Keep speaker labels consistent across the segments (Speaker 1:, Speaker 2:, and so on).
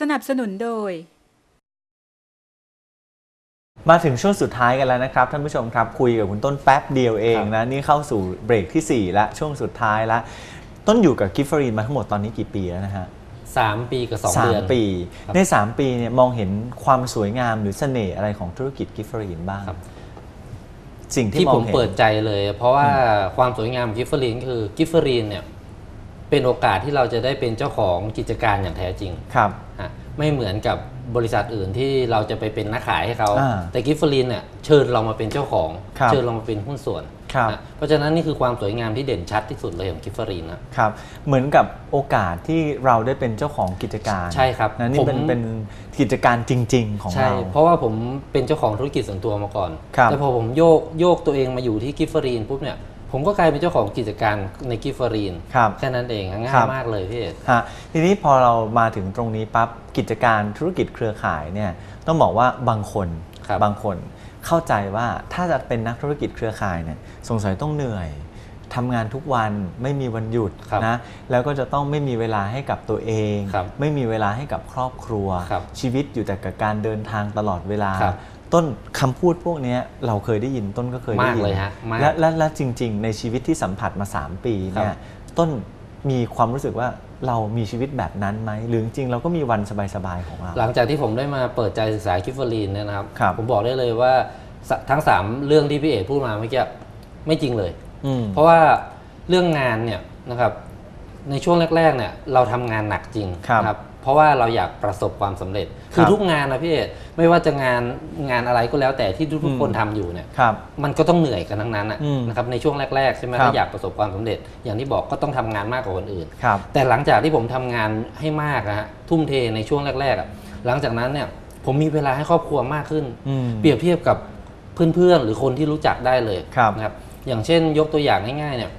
Speaker 1: สนับสนุนโดย
Speaker 2: มาถึงช่วงสุดท้ายกันแล้วนะครับท่านผู้ชมครับคุยกับคุณต้นแป๊บเดียวเองนะนี่เข้าสู่เบรกที่ 4 แล้วช่วงสุดท้ายแล้วต้นอยู่กับกิฟฟรีนมาทั้งหมดตอนนี้กี่ปีแล้วนะฮะ
Speaker 3: สามปีกับสอง
Speaker 2: สา
Speaker 3: เดื
Speaker 2: ม
Speaker 3: อน
Speaker 2: ปี
Speaker 3: ครับ
Speaker 2: ใน 3 ปีเนี่ยมองเห็นความสวยงามหรือเสน่ห์อะไรของธุรกิจกิฟฟรีนบ้าง
Speaker 3: ครับ
Speaker 2: สิ่งที่
Speaker 3: ที่
Speaker 2: มอ
Speaker 3: ผ
Speaker 2: ง
Speaker 3: ม
Speaker 2: เห็น
Speaker 3: เปิดใจเลย เพราะว่าความสวยงามของกิฟเฟอรีนคือกิฟเฟอรีนเนี่ย เป็นโอกาสที่เราจะได้เป็นเจ้าของกิจการอย่างแท้จริง
Speaker 2: ครับ
Speaker 3: ฮะไม่เหมือนกับบริษัทอื่นที่เราจะไปเป็นนักขายให้เขา
Speaker 2: อ่า
Speaker 3: แต่กิฟเฟอรีนเนี่ยเชิญเรามาเป็นเจ้าของ
Speaker 2: ครับ
Speaker 3: เชิญเรามาเป็นหุ้นส่วน
Speaker 2: ครับ
Speaker 3: นะเพราะฉะนั้นนี่คือความสวยงามที่เด่นชัดที่สุดเลยของกิฟเฟอรีนนะ
Speaker 2: ครับ เหมือนกับโอกาสที่เราได้เป็นเจ้าของกิจการ
Speaker 3: ใช่ครับ
Speaker 2: นะนี่เป็น
Speaker 3: ผม
Speaker 2: เป็นกิจการจริง ๆ ของ
Speaker 3: ใช่
Speaker 2: เรา
Speaker 3: เพราะว่าผมเป็นเจ้าของธุรกิจส่วนตัวมาก่อน
Speaker 2: ครับ
Speaker 3: แต่พอผมโยกโยกตัวเองมาอยู่ที่กิฟเฟอรีนปุ๊บเนี่ย ผมก็กลายเป็นเจ้าของกิจการในกิฟเฟอรีน
Speaker 2: ครับ
Speaker 3: แค่นั้นเองง่า
Speaker 2: ครั
Speaker 3: ย
Speaker 2: บ
Speaker 3: มากเลยพี่เอก
Speaker 2: ฮะทีนี้พอเรามาถึงตรงนี้ปั๊บกิจการธุรกิจเครือข่ายเนี่ยต้องบอกว่าบางคน
Speaker 3: ครับ
Speaker 2: บางคนเข้าใจว่าถ้าจะเป็นนักธุรกิจเครือข่ายเนี่ยสงสัยต้องเหนื่อยทำงานทุกวันไม่มีวันหยุด
Speaker 3: ครับ
Speaker 2: นะแล้วก็จะต้องไม่มีเวลาให้กับตัวเอง
Speaker 3: ครับ
Speaker 2: ไม่มีเวลาให้กับครอบครัว
Speaker 3: ครับ
Speaker 2: ชีวิตอยู่แต่กับการเดินทางตลอดเวลา
Speaker 3: ครับ
Speaker 2: ต้นคำพูดพวกเนี้ยเราเคยได้ยินต้นก็เคยได้ยิ
Speaker 3: มากเลยฮะมาก
Speaker 2: และและและจริง ๆ ในชีวิตที่สัมผัสมา 3 ปีเนี่
Speaker 3: ครั
Speaker 2: ย
Speaker 3: บ
Speaker 2: ต้นมีความรู้สึกว่าเรามีชีวิตแบบนั้นไหมหรือจริงๆเราก็มีวันสบายๆของเรา
Speaker 3: หลังจากที่ผมได้มาเปิดใจศึกษากิฟเฟอรีนเนี่ยนะครับ
Speaker 2: ครับ
Speaker 3: ผมบอกได้เลยว่าสทั้ง 3 เรื่องที่พี่เอกพูดมาเมื่อกี้ไม่จริงเลย
Speaker 2: อืม
Speaker 3: เพราะว่าเรื่องงานเนี่ยนะครับในช่วงแรกๆเนี่ยเราทำงานหนักจริง
Speaker 2: ครับ
Speaker 3: นะ เพราะว่าเราอยากประสบความสำเร็จ คือ
Speaker 2: ครับ
Speaker 3: ทุกงานนะพี่เอกไม่ว่าจะงานงานอะไรก็แล้วแต่ที่ทุก
Speaker 2: อืม
Speaker 3: ๆคนทำอยู่เนี่ย
Speaker 2: ครับ
Speaker 3: มันก็ต้องเหนื่อยกันทั้งนั้นนะ
Speaker 2: อืม
Speaker 3: นะครับในช่วงแรกๆใช่ไหม
Speaker 2: ครับ
Speaker 3: ถ้าอยากประสบความสำเร็จ อย่างที่บอกก็ต้องทำงานมากกว่าคนอื่น
Speaker 2: ครับ
Speaker 3: แต่หลังจากที่ผมทำงานให้มากนะฮะทุ่มเทในช่วงแรกๆอะหลังจากนั้นเนี่ยผมมีเวลาให้ครอบครัวมากขึ้น
Speaker 2: อืม
Speaker 3: เปรียบเทียบกับเพื่อนๆหรือคนที่รู้จักได้เลย
Speaker 2: ครับ
Speaker 3: นะครับอย่างเช่นยกตัวอย่างง่ายๆเนี่ย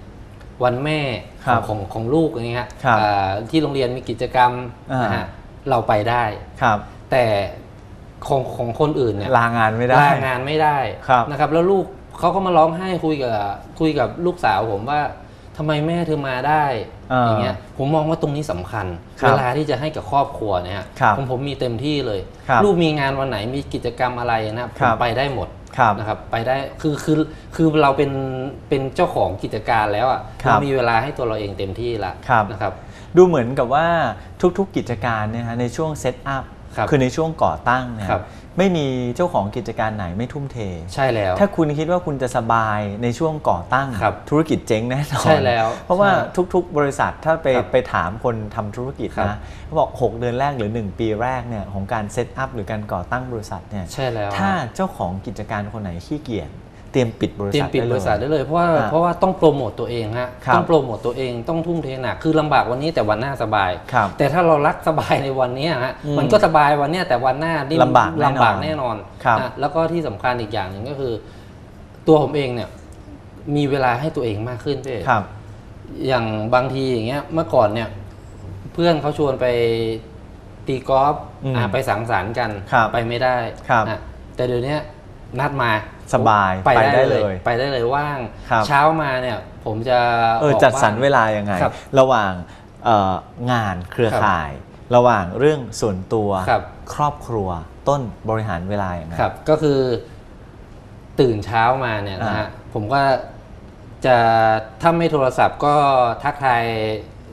Speaker 3: วันแม่
Speaker 2: ครั
Speaker 3: ขอบงของของลูกอย่างเงี้ยฮะ
Speaker 2: ครับ
Speaker 3: อ่าที่โรงเรียนมีกิจกรรม
Speaker 2: อ่าน
Speaker 3: นะฮะเราไปได้
Speaker 2: ครับ
Speaker 3: แต่ของของคนอื่นเนี่ย
Speaker 2: ลางานไม่ได้
Speaker 3: ลางานไม่ได้
Speaker 2: ครับ
Speaker 3: นะครับ แล้วลูกเขาก็มาร้องไห้คุยกับคุยกับลูกสาวผมว่า ทำไมแม่เธอมาได้
Speaker 2: อ่า
Speaker 3: อย่างเงี้ยผมมองว่าตรงนี้สำคัญ
Speaker 2: ครับ
Speaker 3: เวลาที่จะให้กับครอบครัวเนี่ยฮะ
Speaker 2: ครับ
Speaker 3: ผมผมมีเต็มที่เลย
Speaker 2: ครับ
Speaker 3: ลูกมีงานวันไหนมีกิจกรรมอะไรนะครับผ
Speaker 2: ครั
Speaker 3: ม
Speaker 2: บ
Speaker 3: ไปได้หมด
Speaker 2: ครับ
Speaker 3: นะครับไปได้คือคือคือเราเป็นเป็นเจ้าของกิจการแล้วอะ
Speaker 2: ครับ
Speaker 3: เรามีเวลาให้ตัวเราเองเต็มที่ละ
Speaker 2: ครับ
Speaker 3: นะครับ
Speaker 2: ดูเหมือนกับว่าทุกๆกิจการเนี่ยฮะในช่วงเซตอัพ
Speaker 3: ครับ
Speaker 2: คือในช่วงก่อตั้งเนี่ย
Speaker 3: ครับ
Speaker 2: ไม่มีเจ้าของกิจการไหนไม่ทุ่มเท
Speaker 3: ใช่แล้ว
Speaker 2: ถ้าคุณคิดว่าคุณจะสบายในช่วงก่อตั้ง
Speaker 3: ครับ
Speaker 2: ธุรกิจเจ๊งแน่นอน
Speaker 3: ใช่แล้ว
Speaker 2: เพราะว่า
Speaker 3: ใช่
Speaker 2: ทุกๆ บริษัทถ้าไป
Speaker 3: ครับ
Speaker 2: ไปถามคนทำธุรกิจ
Speaker 3: ครับ
Speaker 2: นะเขาบอก 6 เดือนแรกหรือ 1 ปีแรกเนี่ยของการเซตอัพหรือการก่อตั้งบริษัทเนี่ย
Speaker 3: ใช่แล้ว
Speaker 2: ถ้าเจ้าของกิจการคนไหนขี้เกียจเตรียมปิดบริ
Speaker 3: เตรีย
Speaker 2: ษั
Speaker 3: ม
Speaker 2: ท
Speaker 3: ปิด
Speaker 2: ได้
Speaker 3: บ
Speaker 2: เลย
Speaker 3: ริษัทได้เลยเพราะว่า
Speaker 2: อ่า
Speaker 3: เพราะว่าต้องโปรโมตตัวเองฮะ
Speaker 2: ครับ
Speaker 3: ต้องโปรโมตตัวเองต้องทุ่มเทหนักคือลำบากวันนี้แต่วันหน้าสบาย
Speaker 2: ครับ
Speaker 3: แต่ถ้าเรารักสบายในวันนี้ฮะ
Speaker 2: อืม
Speaker 3: มันก็สบายวันเนี้ยแต่วันหน้านี่
Speaker 2: ลำบากแน่นอน
Speaker 3: ลำบากแน่นอน
Speaker 2: ครับ
Speaker 3: นะแล้วก็ที่สำคัญอีกอย่างหนึ่งก็คือ ตัวผมเองเนี่ยมีเวลาให้ตัวเองมากขึ้นพี่เอก
Speaker 2: ครับ
Speaker 3: อย่างบางทีอย่างเงี้ยเมื่อก่อนเนี่ย เพื่อนเขาชวนไปตีกอล์ฟ
Speaker 2: อืม
Speaker 3: อ่าไปสังสรรค์กัน
Speaker 2: ครับ
Speaker 3: ไปไม่ได้
Speaker 2: ครับ
Speaker 3: นะแต่เดี๋ยวนี้ นัดมา
Speaker 2: สบาย
Speaker 3: ไป
Speaker 2: ไปได้
Speaker 3: ได้
Speaker 2: เล
Speaker 3: เลยยไปได้เลยว่าง
Speaker 2: ครับ
Speaker 3: เช้ามาเนี่ยผมจะ
Speaker 2: เออ
Speaker 3: ออก
Speaker 2: จัดสรร
Speaker 3: บ้น
Speaker 2: เวลายังไง
Speaker 3: ครับ
Speaker 2: ระหว่างเอ่องานเครือข่าย ระหว่างเรื่องส่วนตัว
Speaker 3: ครับ
Speaker 2: ครอบครัวต้นบริหารเวลาอย่างไง
Speaker 3: ครับ ก็คือตื่นเช้ามาเนี่ยนะ
Speaker 2: อ่า
Speaker 3: ฮะผมก็จะถ้าไม่โทรศัพท์ก็ทักทาย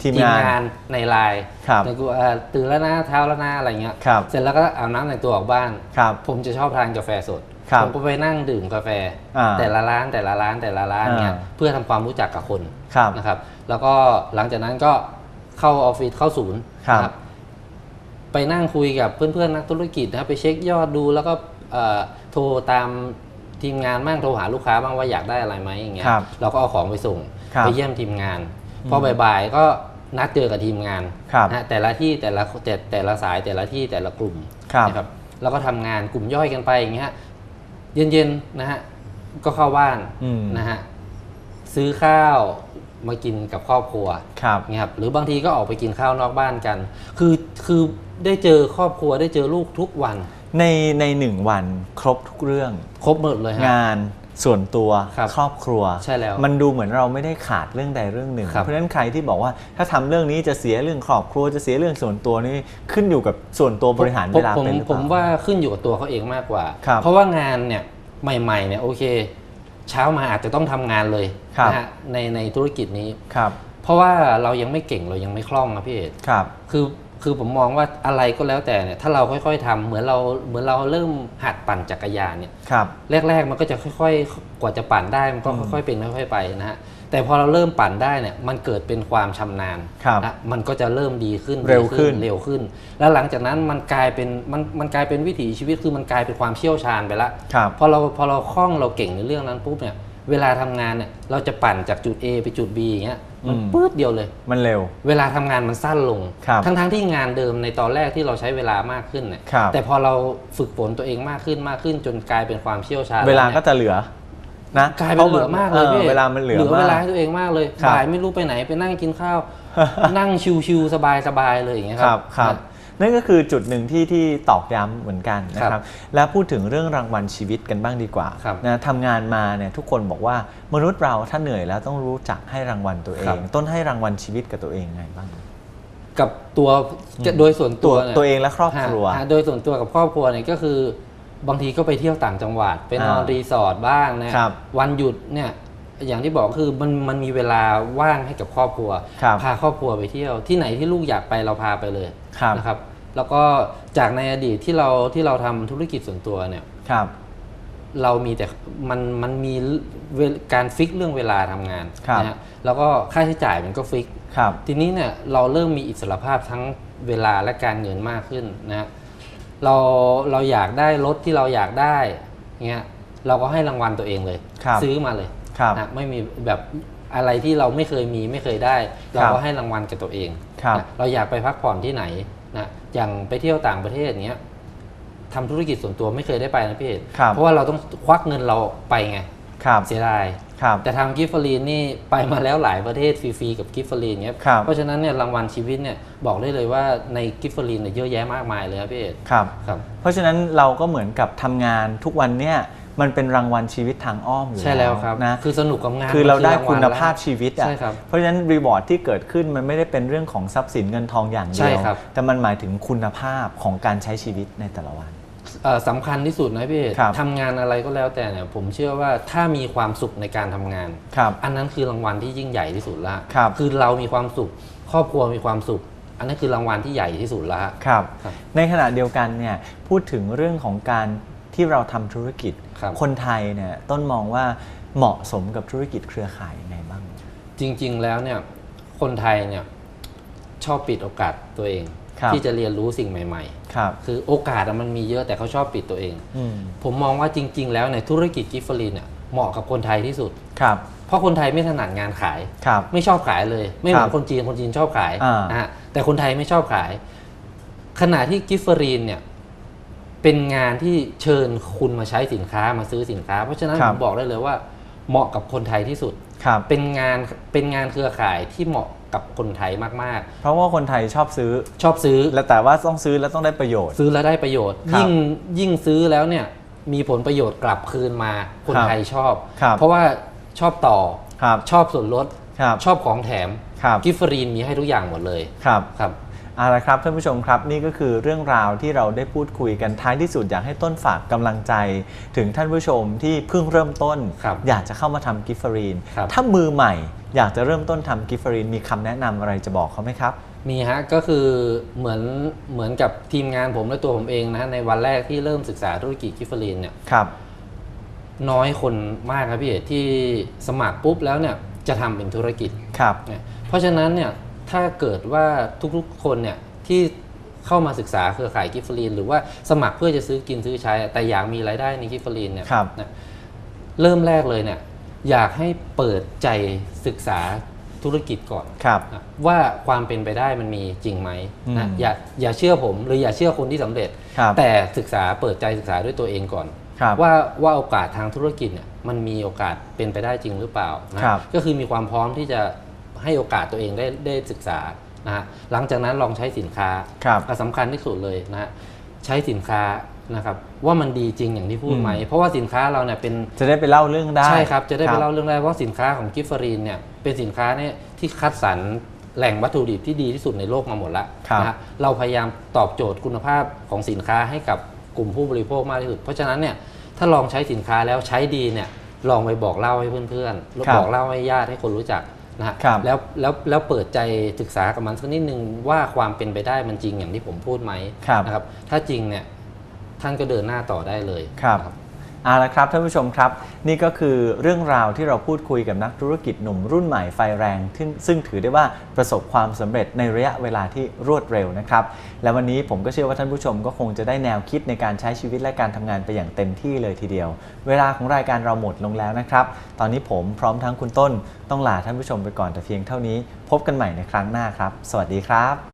Speaker 2: ทีมงาน
Speaker 3: ในไลน์
Speaker 2: ครับ
Speaker 3: ในกูเอ่อตื่นแล้วนะเช้าแล้วนะอะไรเงี้ย
Speaker 2: ครับ
Speaker 3: เสร็จแล้วก็อาบน้ำแต่งตัวออกบ้าน
Speaker 2: ครับ
Speaker 3: ผมจะชอบทานกาแฟสด
Speaker 2: ครับ
Speaker 3: ผมก็ไปนั่งดื่มกาแฟ
Speaker 2: อ่า
Speaker 3: แต่ละร้านแต่ละร้านแต่ละร้านเนี่ย
Speaker 2: อ่า
Speaker 3: เพื่อทำความรู้จักกับคน
Speaker 2: ครับ
Speaker 3: นะครับ แล้วก็หลังจากนั้นก็เข้าออฟฟิศเข้าศูนย์
Speaker 2: ครับ
Speaker 3: นะไปนั่งคุยกับเพื่อนๆนักธุรกิจนะครับไปเช็คยอดดูแล้วก็เอ่อโทรตามทีมงานบ้างโทรหาลูกค้าบ้างว่าอยากได้อะไรไหมอย่างเงี้ย
Speaker 2: ครับ
Speaker 3: เราก็เอาของไปส่ง
Speaker 2: ครับ
Speaker 3: ไปเยี่ยมทีมงานพอบ่ายๆก็นัดเจอกับทีมงาน
Speaker 2: ครับ
Speaker 3: นะฮะแต่ละที่แต่ละแต่แต่ละสายแต่ละที่แต่ละกลุ่ม
Speaker 2: ครับ
Speaker 3: นะครับแล้วก็ทำงานกลุ่มย่อยกันไปอย่างเงี้ย เย็นๆนะฮะก็เข้าบ้าน
Speaker 2: อืม
Speaker 3: นะฮะซื้อข้าวมากินกับครอบครัว
Speaker 2: ครับ
Speaker 3: เงี้ยครับหรือบางทีก็ออกไปกินข้าวนอกบ้านกัน คือคือได้เจอครอบครัวได้เจอลูกทุกวัน
Speaker 2: ในในหนึ่งวันครบทุกเรื่อง
Speaker 3: ครบหมดเลยฮะ
Speaker 2: งาน ส่วนตัว
Speaker 3: ครับ
Speaker 2: ครอบครัว
Speaker 3: ใช่แล้ว
Speaker 2: มันดูเหมือนเราไม่ได้ขาดเรื่องใดเรื่องหนึ่ง
Speaker 3: ครับ
Speaker 2: เพราะฉะนั้นใครที่บอกว่าถ้าทำเรื่องนี้จะเสียเรื่องครอบครัวจะเสียเรื่องส่วนตัวนี่ขึ้นอยู่กับส่วนตัวบริหารเวลา
Speaker 3: ผม
Speaker 2: เป็นหรือเป
Speaker 3: ผ
Speaker 2: ล่า
Speaker 3: มว่าขึ้นอยู่กับตัวเขาเองมากกว่า
Speaker 2: ครับ
Speaker 3: เพราะว่างานเนี่ยใหม่ๆเนี่ยโอเค เช้ามาอาจจะต้องทำงานเลย
Speaker 2: ครับ
Speaker 3: นะฮะในในธุรกิจนี้
Speaker 2: ครับ
Speaker 3: เพราะว่าเรายังไม่เก่งเรายังไม่คล่องนะพี่เอก
Speaker 2: ครับ
Speaker 3: คือ คือผมมองว่าอะไรก็แล้วแต่เนี่ยถ้าเราค่อยๆทำเหมือนเราเหมือนเราเริ่มหัดปั่นจักรยานเนี่ย
Speaker 2: ครับ
Speaker 3: แรก ๆ มันก็จะค่อยๆ กว่าจะปั่นได้มันก็ค่อยๆเป็นค่อยๆไปนะฮะแต่พอเราเริ่มปั่นได้เนี่ยมันเกิดเป็นความชำนาญ
Speaker 2: ครับ
Speaker 3: นะมันก็จะเริ่มดีขึ้น
Speaker 2: เร็วขึ้น
Speaker 3: ดีเร็วขึ้น แล้วหลังจากนั้นมันกลายเป็นมันมันกลายเป็นวิถีชีวิตคือมันกลายเป็นความเชี่ยวชาญไปละ
Speaker 2: ครับ
Speaker 3: พอเราพอเราคล่องเราเก่งในเรื่องนั้นปุ๊บเนี่ยเวลาทำงานเนี่ยเราจะปั่นจากจุด A ไปจุด B อย่างเงี้ย มัน
Speaker 2: อืม
Speaker 3: ปื๊ดเดียวเลย
Speaker 2: มันเร็ว
Speaker 3: เวลาทำงานมันสั้นลง
Speaker 2: ครับ
Speaker 3: ทั้งๆที่งานเดิมในตอนแรกที่เราใช้เวลามากขึ้นเนี่ย
Speaker 2: ครับ
Speaker 3: แต่พอเราฝึกฝนตัวเองมากขึ้นมากขึ้นจนกลายเป็นความเชี่ยวชาญ
Speaker 2: เวลา
Speaker 3: แนี่ย
Speaker 2: ก็จะเหลือนะ
Speaker 3: กลายเป็นเหลือมากเลย
Speaker 2: ออ
Speaker 3: พี่
Speaker 2: เวลามันเหลือ
Speaker 3: เหลือเวลามา
Speaker 2: ก
Speaker 3: ให้ตัวเองมากเลย
Speaker 2: ครับ
Speaker 3: บ่ายไม่รู้ไปไหนไปนั่งกินข้าว นั่งชิวๆสบายๆเลยอย่างเงี้ย
Speaker 2: ค
Speaker 3: ค
Speaker 2: รั
Speaker 3: รั
Speaker 2: บบครับ นั่นก็คือจุดหนึ่งที่ที่ตอกย้ำเหมือนกันนะค
Speaker 3: ครั
Speaker 2: รับ
Speaker 3: บ
Speaker 2: แล้วพูดถึงเรื่องรางวัลชีวิตกันบ้างดีกว่า
Speaker 3: ครับ
Speaker 2: นะทำงานมาเนี่ยทุกคนบอกว่ามนุษย์เราถ้าเหนื่อยแล้วต้องรู้จักให้รางวัลตัวเอ
Speaker 3: ครั
Speaker 2: ง
Speaker 3: บ
Speaker 2: ต้นให้รางวัลชีวิตกับตัวเองไงบ้าง
Speaker 3: กับตัวโดยส่วน
Speaker 2: ตั
Speaker 3: ตัววนี่ย
Speaker 2: ตัวเองและครอบครัว
Speaker 3: ฮะฮะโดยส่วนตัวกับครอบครัวเนี่ยก็คือบางทีก็ไปเที่ยวต่างจังหวัดไปนอน
Speaker 2: อ่า
Speaker 3: รีสอร์ทบ้างนะครับวันหยุดเนี่ยอย่างที่บอกคือมันมันมีเวลาว่างให้กับครอบครัว
Speaker 2: ครับ
Speaker 3: พาครอบครัวไปเที่ยวที่ไหนที่ลูกอยากไปเราพาไปเลย
Speaker 2: ครับ
Speaker 3: นะครับ แล้วก็จากในอดีตที่เราที่เราทำธุรกิจส่วนตัวเนี่ย
Speaker 2: ครับ
Speaker 3: เรามีแต่มันมันมีเวลการฟิกเรื่องเวลาทำงาน
Speaker 2: ครับ
Speaker 3: นะฮะแล้วก็ค่าใช้จ่ายมันก็ฟิก
Speaker 2: ครับ
Speaker 3: ทีนี้เนี่ยเราเริ่มมีอิสรภาพทั้งเวลาและการเงินมากขึ้นนะฮะเราเราอยากได้รถที่เราอยากได้เงี้ยเราก็ให้รางวัลตัวเองเลย
Speaker 2: ครับ
Speaker 3: ซื้อมาเลย
Speaker 2: ครับ
Speaker 3: นะไม่มีแบบอะไรที่เราไม่เคยมีไม่เคยได้ เรา
Speaker 2: ครับ
Speaker 3: ก็ให้รางวัลกับตัวเอง
Speaker 2: ครับ
Speaker 3: นะเราอยากไปพักผ่อนที่ไหน นะอย่างไปเที่ยวต่างประเทศเนี้ยทำธุรกิจส่วนตัวไม่เคยได้ไปนะพี่เอก
Speaker 2: ครับ
Speaker 3: เพราะว่าเราต้องควักเงินเราไปไง
Speaker 2: ครับ
Speaker 3: เสียดาย
Speaker 2: ครับ
Speaker 3: แต่ทางกิฟฟรีนนี่ไปมาแล้วหลายประเทศฟรีๆกับกิฟฟรีนเนี้ย
Speaker 2: ครับ
Speaker 3: เพราะฉะนั้นเนี่ยรางวัลชีวิตเนี่ยบอกได้เลยว่าในกิฟฟรีนเนี่ยเยอะแยะมากมายเลยครับพี่เอก
Speaker 2: ครับ
Speaker 3: ครับ
Speaker 2: เพราะฉะนั้นเราก็เหมือนกับทำงานทุกวันเนี่ย มันเป็นรางวัลชีวิตทางอ้อมอยู่
Speaker 3: ใช่แล้วครับ
Speaker 2: นะ
Speaker 3: คือสนุกกับงาน
Speaker 2: คือเราได้
Speaker 3: มัน
Speaker 2: คุณ
Speaker 3: งวัล
Speaker 2: ภาพชีวิตอะ
Speaker 3: ใช่ครับ
Speaker 2: เพราะฉะนั้นรีวอร์ดที่เกิดขึ้นมันไม่ได้เป็นเรื่องของทรัพย์สินเงินทองอย่างเดี
Speaker 3: ใช่
Speaker 2: ยว
Speaker 3: ครับ
Speaker 2: แต่มันหมายถึงคุณภาพของการใช้ชีวิตในแต่ละวัน
Speaker 3: เอ่อสำคัญที่สุดนะพี่เอก
Speaker 2: ครับ
Speaker 3: ทำงานอะไรก็แล้วแต่เนี่ยผมเชื่อว่าถ้ามีความสุขในการทำงาน
Speaker 2: ครับ
Speaker 3: อันนั้นคือรางวัลที่ยิ่งใหญ่ที่สุดละ
Speaker 2: ครับ
Speaker 3: คือเรามีความสุข ครอบครัวมีความสุข อันนั้นคือรางวัลที่ใหญ่ที่สุดละ
Speaker 2: ครับ
Speaker 3: ครับ
Speaker 2: ในขณะเดียวกันเนี่ยพูดถึงเรื่องของการ ที่เราทำธุรกิจ
Speaker 3: ครับ
Speaker 2: คนไทยเนี่ยต้นมองว่าเหมาะสมกับธุรกิจเครือข่ายยังไงบ้าง
Speaker 3: จริง ๆ แล้วเนี่ยคนไทยเนี่ยชอบปิดโอกาสตัวเอง
Speaker 2: ครับ
Speaker 3: ที่จะเรียนรู้สิ่งใหม่
Speaker 2: ครับ
Speaker 3: ๆคือโอกาสอะมันมีเยอะแต่เขาชอบปิดตัวเอง
Speaker 2: อืม
Speaker 3: ผมมองว่าจริง ๆ แล้วในยธุรกิจกิฟเฟอรีนเนี่ยเหมาะกับคนไทยที่สุด
Speaker 2: ครับ
Speaker 3: เพราะคนไทยไม่ถนัดงานขาย
Speaker 2: ครับ
Speaker 3: ไม่ชอบขายเลย ไม่เหมือ
Speaker 2: ครั
Speaker 3: น
Speaker 2: บ
Speaker 3: คนจีนคนจีนชอบขาย
Speaker 2: อ่าน
Speaker 3: นะฮะแต่คนไทยไม่ชอบขาย ขณะที่กิฟเฟอรีนเนี่ย เป็นงานที่เชิญคุณมาใช้สินค้ามาซื้อสินค้า เพราะฉะนั้น
Speaker 2: ครั
Speaker 3: ผ
Speaker 2: บ
Speaker 3: มบอกได้เลยว่าเหมาะกับคนไทยที่สุด
Speaker 2: ครับ
Speaker 3: เป็นงานเป็นงานเครือข่ายที่เหมาะกับคนไทยมาก
Speaker 2: เพราะว่าคนไทยชอบซื้อ
Speaker 3: ๆ ชอบซื้อ
Speaker 2: แล้วแต่ว่าต้องซื้อแล้วต้องได้ประโยชน์
Speaker 3: ซื้อแล้วได้ประโยชน์
Speaker 2: ครับ
Speaker 3: ยิ่งยิ่งซื้อแล้วเนี่ยมีผลประโยชน์กลับคืนมาคน
Speaker 2: ครับ
Speaker 3: ไทยชอบ
Speaker 2: ครับ
Speaker 3: เพราะว่าชอบต่อ
Speaker 2: ครับ
Speaker 3: ชอบส่วนลด
Speaker 2: ครับ
Speaker 3: ชอบของแถม
Speaker 2: ครับ
Speaker 3: กิฟฟรีนมีให้ทุกอย่างหมดเลย
Speaker 2: ครับ
Speaker 3: ครับ
Speaker 2: เอาละครับท่านผู้ชมครับนี่ก็คือเรื่องราวที่เราได้พูดคุยกันท้ายที่สุดอยากให้ต้นฝากกำลังใจ ถึงท่านผู้ชมที่เพิ่งเริ่มต้น
Speaker 3: ครับ
Speaker 2: อยากจะเข้ามาทำกิฟฟรีน
Speaker 3: ครับ
Speaker 2: ถ้ามือใหม่อยากจะเริ่มต้นทำกิฟฟรีน มีคำแนะนำอะไรจะบอกเขาไหมครับ
Speaker 3: มีฮะก็คือเหมือนเหมือนกับทีมงานผมและตัวผมเองนะในวันแรกที่เริ่มศึกษาธุรกิจกิฟเฟอรีนเนี่ย
Speaker 2: ครับ
Speaker 3: น้อยคนมากครับพี่เอกที่สมัครปุ๊บแล้วเนี่ยจะทำเป็นธุรกิจ
Speaker 2: ครับ
Speaker 3: เนี่ยเพราะฉะนั้นเนี่ย ถ้าเกิดว่าทุกๆคนเนี่ยที่เข้ามาศึกษาเครือข่ายกิฟเฟอรีนหรือว่าสมัครเพื่อจะซื้อกินซื้อใช้ แต่อยากมีรายได้ในกิฟเฟอรีนเนี่ย
Speaker 2: ครับ
Speaker 3: นะเริ่มแรกเลยเนี่ยอยากให้เปิดใจศึกษาธุรกิจก่อน
Speaker 2: ครับ
Speaker 3: นะว่าความเป็นไปได้มันมีจริงไหมนะ
Speaker 2: อืม
Speaker 3: อย่าอย่าเชื่อผมหรืออย่าเชื่อคนที่สำเร็จ
Speaker 2: ครับ
Speaker 3: แต่ศึกษาเปิดใจศึกษาด้วยตัวเองก่อน
Speaker 2: ครับ
Speaker 3: ว่าว่าโอกาสทางธุรกิจเนี่ยมันมีโอกาสเป็นไปได้จริงหรือเปล่านะครับก็คือมีความพร้อมที่จะ ให้โอกาสตัวเองได้ได้ศึกษานะฮะหลังจากนั้นลองใช้สินค้า
Speaker 2: ครับ
Speaker 3: ก็สำคัญที่สุดเลยนะฮะใช้สินค้านะครับว่ามันดีจริงอย่างที่พูดไหม เพราะว่าสินค้าเราเนี่ยเป็น
Speaker 2: จะได้ไปเล่าเรื่องได้
Speaker 3: ใช่ครับจะได้
Speaker 2: ค
Speaker 3: ไป
Speaker 2: บ
Speaker 3: เล่าเรื่องได้ว่าสินค้าของกิฟฟรีนเนี่ยเป็นสินค้าเนี่ยที่คัดสรรแหล่งวัตถุดิบที่ดีที่สุดในโลกมาหมดแล้ว
Speaker 2: ครับ
Speaker 3: นะฮะเราพยายามตอบโจทย์คุณภาพของสินค้าให้กับกลุ่มผู้บริโภคมากที่สุด เพราะฉะนั้นเนี่ยถ้าลองใช้สินค้าแล้วใช้ดีเนี่ยลองไปบอกเล่าให้เพื่อนๆแล้ว
Speaker 2: ครับ
Speaker 3: บอกเล่าให้ญาติให้คนรู้จัก นะฮะ
Speaker 2: ครับ
Speaker 3: แล้วแล้วแล้วเปิดใจศึกษากับมันสักนิดนึงว่าความเป็นไปได้มันจริงอย่างที่ผมพูดไหม
Speaker 2: ครับ
Speaker 3: นะครับ ถ้าจริงเนี่ยท่านก็เดินหน้าต่อได้เลย
Speaker 2: ครับ
Speaker 3: นะ
Speaker 2: เอาละครับท่านผู้ชมครับ นี่ก็คือเรื่องราวที่เราพูดคุยกับนักธุรกิจหนุ่มรุ่นใหม่ไฟแรงซึ่งถือได้ว่าประสบความสำเร็จในระยะเวลาที่รวดเร็วนะครับ และวันนี้ผมก็เชื่อว่าท่านผู้ชมก็คงจะได้แนวคิดในการใช้ชีวิตและการทำงานไปอย่างเต็มที่เลยทีเดียว เวลาของรายการเราหมดลงแล้วนะครับ ตอนนี้ผมพร้อมทั้งคุณต้น ต้องลาท่านผู้ชมไปก่อนแต่เพียงเท่านี้ พบกันใหม่ในครั้งหน้าครับ สวัสดีครับ